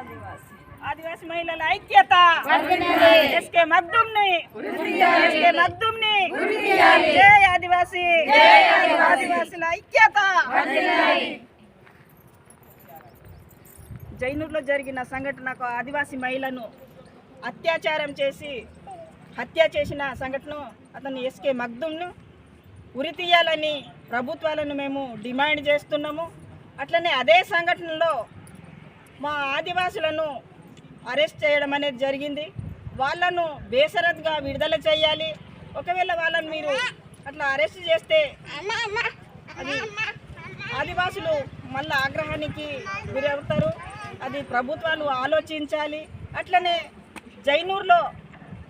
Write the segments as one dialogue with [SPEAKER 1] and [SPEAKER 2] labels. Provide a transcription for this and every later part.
[SPEAKER 1] ఆదివాసి. మహిళల ఐక్యత. SK మగ్దుమ్ని SK మగ్దుమ్ని జై ఆదివాసి. ఆదివాసుల ఐక్యత. జైనూర్లో జరిగిన సంఘటనకు ఆదివాసి మహిళను అత్యాచారం చేసి హత్య చేసిన సంఘటన అతను ఎస్కే మగ్దుమ్ను ఉరి తీయాలని ప్రభుత్వాలను మేము డిమాండ్ చేస్తున్నాము. అట్లనే అదే సంఘటనలో మా ఆదివాసులను అరెస్ట్ చేయడం అనేది జరిగింది. వాళ్ళను బేసరత్గా విడుదల చేయాలి. ఒకవేళ వాళ్ళని మీరు అట్లా అరెస్ట్ చేస్తే అది ఆదివాసులు మళ్ళీ ఆగ్రహానికి గురవుతారు. అది ప్రభుత్వాలు ఆలోచించాలి. అట్లనే జైనూర్లో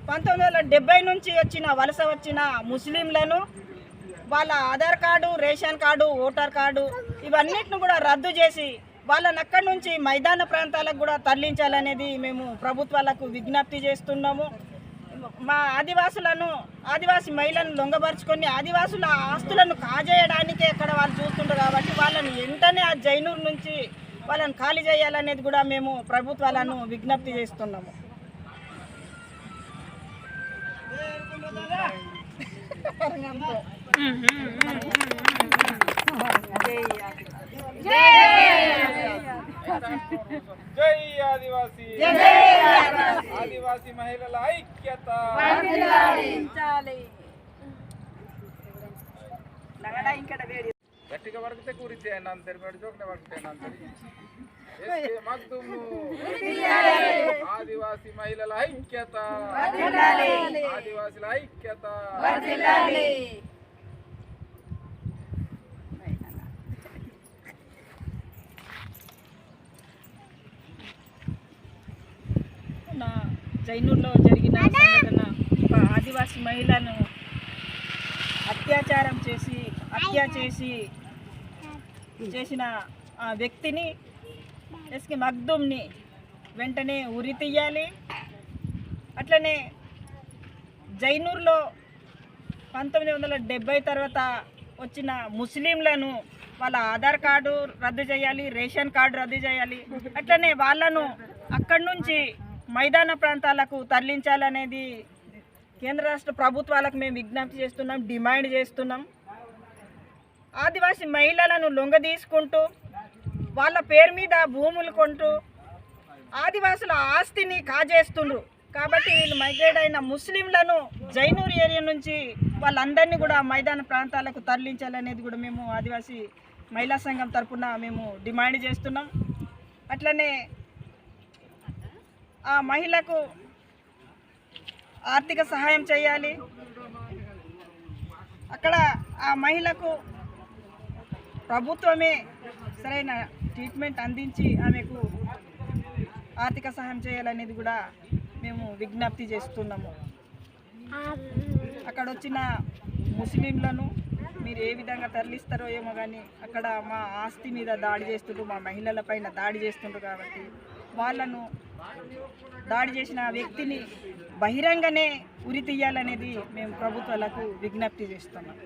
[SPEAKER 1] పంతొమ్మిది వందల డెబ్బై నుంచి వచ్చిన వలస వచ్చిన ముస్లింలను వాళ్ళ Aadhaar card ration card voter card ఇవన్నిటిని కూడా రద్దు చేసి వాళ్ళని అక్కడి నుంచి మైదాన ప్రాంతాలకు కూడా తరలించాలనేది మేము ప్రభుత్వాలకు విజ్ఞప్తి చేస్తున్నాము. మా ఆదివాసులను ఆదివాసి మహిళలను లొంగపరుచుకొని ఆదివాసుల ఆస్తులను కాజేయడానికే ఇక్కడ వాళ్ళు చూస్తుంటారు కాబట్టి వాళ్ళని వెంటనే ఆ జైనూరు నుంచి వాళ్ళని ఖాళీ చేయాలనేది కూడా మేము ప్రభుత్వాలను విజ్ఞప్తి చేస్తున్నాము.
[SPEAKER 2] జై ఆదివాసి. ఆదివాసి. మహిళల ఐక్యత. గట్టిగా వరకితే కూరితే నన్ను తెరిపాడు జోకనే వరకితే నన్ను ఎస్కే మగ్దుము. ఆదివాసి మహిళల ఐక్యత. ఆదివాసుల ఐక్యత.
[SPEAKER 1] జైనూర్లో జరిగిన సంఘటన ఒక ఆదివాసి మహిళను అత్యాచారం చేసి హత్య చేసి చేసిన ఆ వ్యక్తిని ఎస్కి మగ్దుమ్ని వెంటనే ఉరి తీయాలి. అట్లనే జైనూర్లో పంతొమ్మిది వందల డెబ్బై తర్వాత వచ్చిన ముస్లింలను వాళ్ళ ఆధార్ కార్డు రద్దు చేయాలి రేషన్ కార్డు రద్దు చేయాలి. అట్లనే వాళ్ళను అక్కడి నుంచి మైదాన ప్రాంతాలకు తరలించాలనేది కేంద్ర రాష్ట్ర ప్రభుత్వాలకు మేము విజ్ఞప్తి చేస్తున్నాం డిమాండ్ చేస్తున్నాం. ఆదివాసీ మహిళలను లొంగ తీసుకుంటూ వాళ్ళ పేరు మీద భూములు కొంటూ ఆదివాసుల ఆస్తిని కాజేస్తుండ్రు. కాబట్టి వీళ్ళు మైగ్రేట్ అయిన ముస్లింలను జైనూర్ ఏరియా నుంచి వాళ్ళందరినీ కూడా మైదాన ప్రాంతాలకు తరలించాలనేది కూడా మేము ఆదివాసీ మహిళా సంఘం తరపున మేము డిమాండ్ చేస్తున్నాం. అట్లనే ఆ మహిళకు ఆర్థిక సహాయం చేయాలి. అక్కడ ఆ మహిళకు ప్రభుత్వమే సరైన ట్రీట్మెంట్ అందించి ఆమెకు ఆర్థిక సహాయం చేయాలనేది కూడా మేము విజ్ఞప్తి చేస్తున్నాము. అక్కడ వచ్చిన ముస్లింలను మీరు ఏ విధంగా తరలిస్తారో ఏమో కానీ అక్కడ మా ఆస్తి మీద దాడి చేస్తుండ్రు మా మహిళలపైన దాడి చేస్తుండ్రు కాబట్టి వాళ్ళను దాడి చేసిన వ్యక్తిని బహిరంగనే ఉరి తీయాలనేది మేము ప్రభుత్వాలకు విజ్ఞప్తి చేస్తున్నాం.